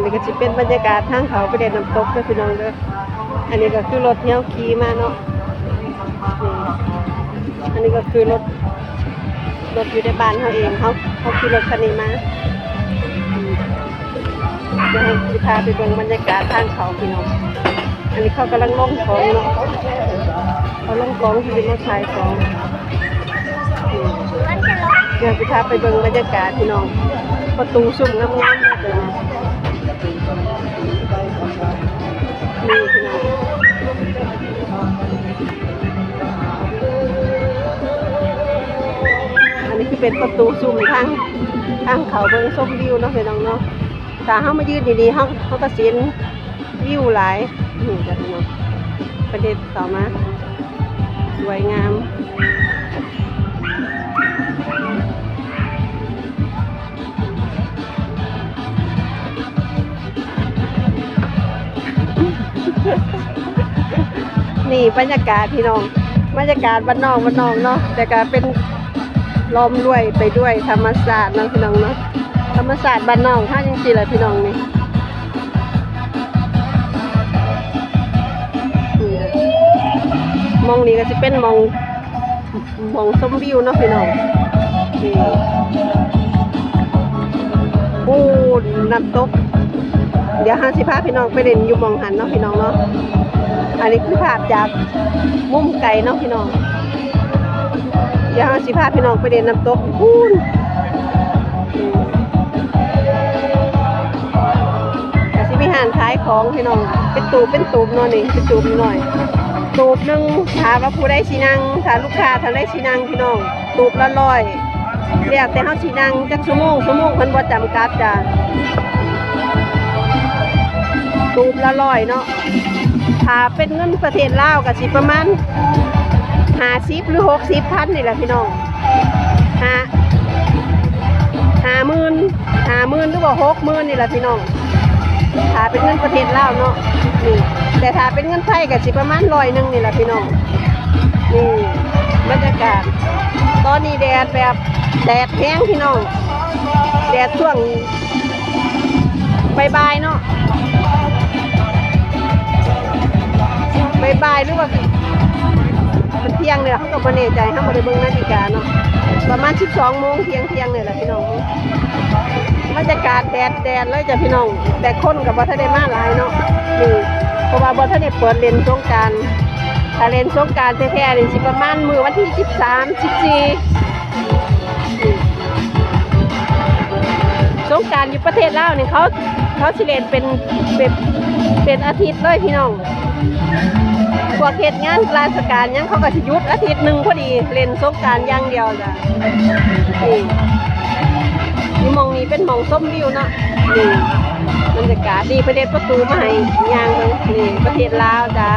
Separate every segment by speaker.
Speaker 1: นนี้ก็จะเป็นบรรยากาศทางเขาไปเด่นน้ำตกเด้อพี่น้องเด้ออันนี้ก็คือรถเที่ยวขี่มาเนาะอันนี้ก็คือรถรถอยู่ในบ้านเขาเองเขาเขาขี่รถคันนี้มาอืมเดี๋ยวให้พาไปเบิ่งบรรยากาศทางเขาพี่น้อง อันนี้เขากำลังล่องของเนาะเขาล่องของที่เป็นรถชายของเดี๋ยวจะพาไปเบิ่งบรรยากาศพี่น้อง ประตูสุ่มงามๆ อันนี้คือเป็นประตูสุ่มทางทางเขาเบิ่งส้มวิวเนาะพี่น้องเนาะถ้าเฮามายืนดีๆเฮาเฮาก็สิเห็นวิวหลายนี่จ้ะพี่น้องประเด็นต่อมา สวยงาม นี่บรรยากาศพี่น้องบรรยากาศบ้านนอกบ้านนอกเนาะแต่ก็เป็นล้อมด้วยไปด้วยธรรมศาสตร์เนาะพี่น้องเนาะธรรมศาสตร์บ้านนอกถ้าจริงๆเลยพี่น้องนี่นี่นะมองนี้ก็จะเป็นมองมองส้มวิวเนาะพี่น้องนี่โอ้น้ำตก เดี๋ยวห้าสิพาพี่น้องไปเล่นอยู่มองหันเนาะพี่น้องเนาะอันนี้คือภาพจากมุมไก่เนาะพี่น้องเดี๋ยวห้าสิพาพี่น้องไปเล่นน้ำตกพูนอืมแต่สิมีหานขายของพี่น้องเป็นตูบเป็นตูบเนาะนี่เป็นตูบหน่อยตูบหนึงถามว่าผู้ได้ชีนังถ้าลูกค้าทางได้ชีนังพี่น้องตูบละร้อยเรียกแต่เฮาชีนังจักชั่วโมงชั่วโมงเพิ่นบ่จำกัดจ้ะ ตูบละร้อยเนาะถ้าเป็นเงินประเทศลาวก็สิประมาณห้าสิบหรือหกสิบพันนี่แหละพี่น้องห้าห้าหมื่นห้าหมื่นหรือว่าหกหมื่นนี่แหละพี่น้องถ้าเป็นเงินประเทศลาวเนาะนี่แต่ถ้าเป็นเงินไทยก็สิประมาณร้อยหนึ่งนี่แหละพี่น้องนี่บรรยากาศตอนนี้แดดแบบแดดแห้งพี่น้องแดดช่วงบายๆเนาะ บายๆหรือว่ามันเที่ยงเนี่ยเขาก็มาเน่ใจเขาบ่ได้เบิ้งนาฬิกาเนาะประมาณชิบสองโมงเที่ยงเที่ยงเนี่ยแหละพี่น้องบรรยากาศแดดแดดเลยจ้ะพี่น้อง แต่คนกับบ่ทันได้มาหลายเนาะนี่เพราะว่าบ่ทันได้เปิดเลนสงการแต่เลนสงการแท้ๆนี่สิประมาณมือวันที่ชิบสามชิบสี่ สงการอยู่ประเทศลาวเนี่ยเขาเขาสิเลนเป็นเป็นเป็นอาทิตย์เลยพี่น้องพวกเหตุงานราชการยังเขาก็สิยุดอาทิตย์หนึ่งพอดีเล่นสงการอย่างเดียวจ้ะนี่นี่มองนี้เป็นมองส้มวิวเนาะนี่บรรยากาศดีประเด็ประตูมาให้ยางเบิ่งนี่ประเทศลาวจ้า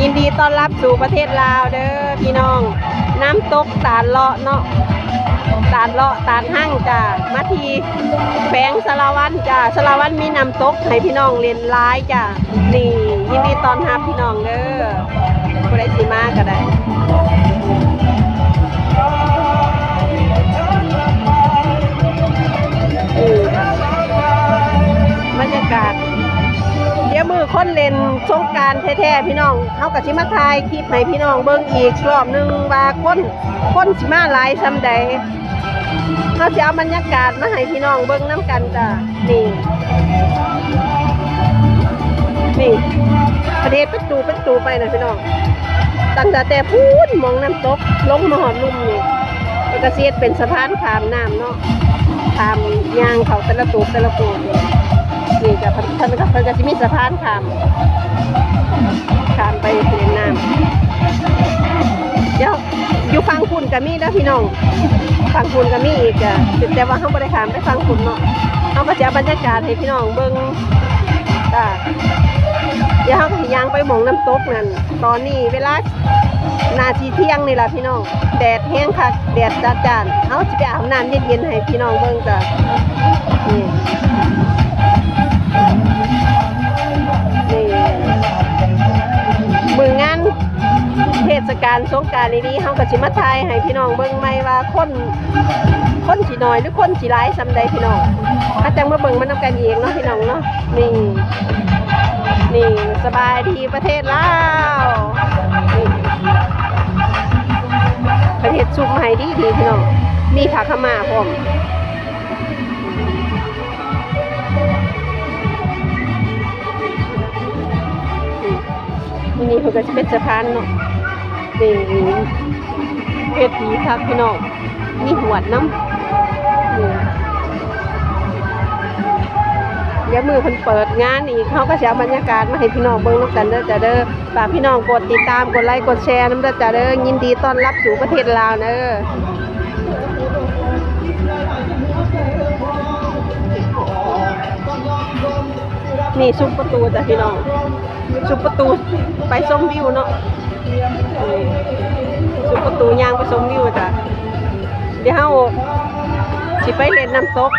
Speaker 1: ยินดีต้อนรับสู่ประเทศลาวเด้อพี่น้อง น้ำตกตาลเลาะเนาะ ตาลเลาะตาลห้างจ้ามาทีแปงสลาวันจ้าสาวันมีน้ำตกให้พี่น้องเรียนหลายจ้านี่ยินดีตอนรับพี่น้องเด้อผู้ใดสิมาก็ได้ คนเล่นสงการแท้ๆพี่น้องเขากับชิมาถ่ายคลิปให้พี่น้องเบิ่งอีกรอบหนึงว่าคนคนสิมาหลายซำใดเขาจะเอาบรรยากาศมาให้พี่น้องเบิ่งน้ำกันจ้ะนี่นี่ประเทศเป็นตูป็นตูไปนะพี่น้องตั้งแต่แต่พูดมองน้ำตกลงมาหอดลุ่มนี่แล้วก็เสียดเป็นสะพานขามน้ำเนาะขามยางเขาแต่ละตูแต่ละตูนี่ นี่กับท่านกับเพิ่นก็สิมีสะพานขามขามไปเล่นน้ำเดี๋ยวอยู่ฟังคุณกับมีแล้พี่น้องฟังคุณกับมีอีกอะแต่ว่าเขาไม่ได้ขามไปฟังคุณเนาะเขาก็จะบรรยากาศให้พี่น้องเบิ่งจ้าเดี๋ยวเขาก็สิย่างไปหมองน้ำตกนั่นตอนนี้เวลานาทีเที่ยงนี่แหละพี่น้อง แดดแห้งคักแดดจัดจานเขาจะไปอาบน้ำเย็นๆให้พี่น้องเบิ่งจ้ะนี่นี่ กาลสงการนี้เขาก็สิมาทายให้พี่น้องเบิ่งใหม่ว่าคนคนสิน้อยหรือคนสิหลายซำใดพี่น้องถ้าจังมาเบิ่งมันน้ำกันอีกเนาะพี่น้องเนาะนี่นี่สบายดีประเทศลาวประเทศชุมไฮดีดีพี่น้องมีผักขมาพร้อมนี่นี่เพิ่นก็จะเป็นสะพานเนาะ นี่เพชรดีคักพี่น้องมีหวดน้ำนี่เดี๋ยวมือเพิ่นเปิดงานอีกเขาก็จะเอาบรรยากาศมาให้พี่น้องเบิ่งนำกันเด้อจ้าเด้อฝากพี่น้องกดติดตามกดไลค์กดแชร์นำเด้อจ้าเด้อยินดีต้อนรับสู่ประเทศลาวเด้อนี่ซุปประตูจ้ะพี่น้องซุปประตูไปชมวิวเนาะ ซุปประตูย่างไปชมวิวจ้ะเดี๋ยวเฮาสิไปเล่นน้ำตก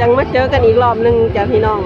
Speaker 1: ยังมาเจอกันอีกรอบหนึ่งจ้ะพี่น้อง